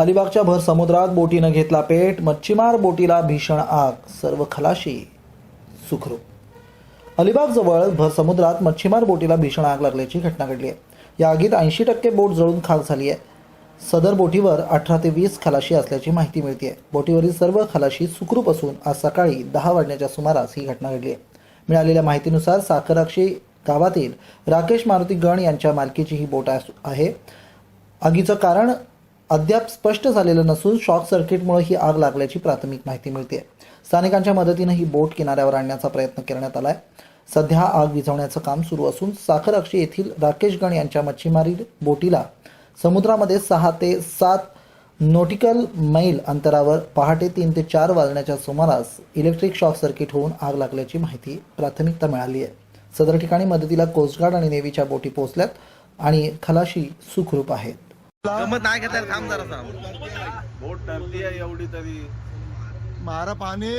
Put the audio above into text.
अलिबागच्या भर समुद्रात बोटीनं घेतला पेट मच्छीमार बोटीला भीषण आग सर्व खलाशी सुखरूप. अलिबागजवळ भर समुद्रात मच्छीमार बोटीला भीषण आग लागल्याची घटना घडली आहे. या आगीत ऐंशी टक्के बोट जळून खाक झाली आहे. सदर बोटीवर अठरा ते वीस खलाशी असल्याची माहिती मिळते बोटीवरील सर्व खलाशी सुखरूप असून आज सकाळी दहा वाजण्याच्या सुमारास ही घटना घडली आहे. मिळालेल्या माहितीनुसार साखराक्षी गावातील राकेश मारुती गण यांच्या मालकीची ही बोट आहे. आगीचं कारण अद्याप स्पष्ट झालेलं नसून शॉर्ट सर्किटमुळे ही आग लागल्याची प्राथमिक माहिती मिळते. स्थानिकांच्या मदतीनं ही बोट किनाऱ्यावर आणण्याचा प्रयत्न करण्यात आलाय. सध्या आग विझवण्याचं काम सुरू असून साखरअक्षी येथील राकेश गण यांच्या मच्छीमारी बोटीला समुद्रामध्ये सहा ते सात नोटिकल मैल अंतरावर पहाटे तीन ते चार वाजण्याच्या सुमारास इलेक्ट्रिक शॉक सर्किट होऊन आग लागल्याची माहिती प्राथमिकता मिळाली आहे सदर ठिकाणी मदतीला कोस्टगार्ड आणि नेव्हीच्या बोटी पोहोचल्यात आणि खलाशी सुखरूप आहेत. गमत नाही घेतला थांब जरा बोट ठरती आहे एवढी तरी. मारा पाणी.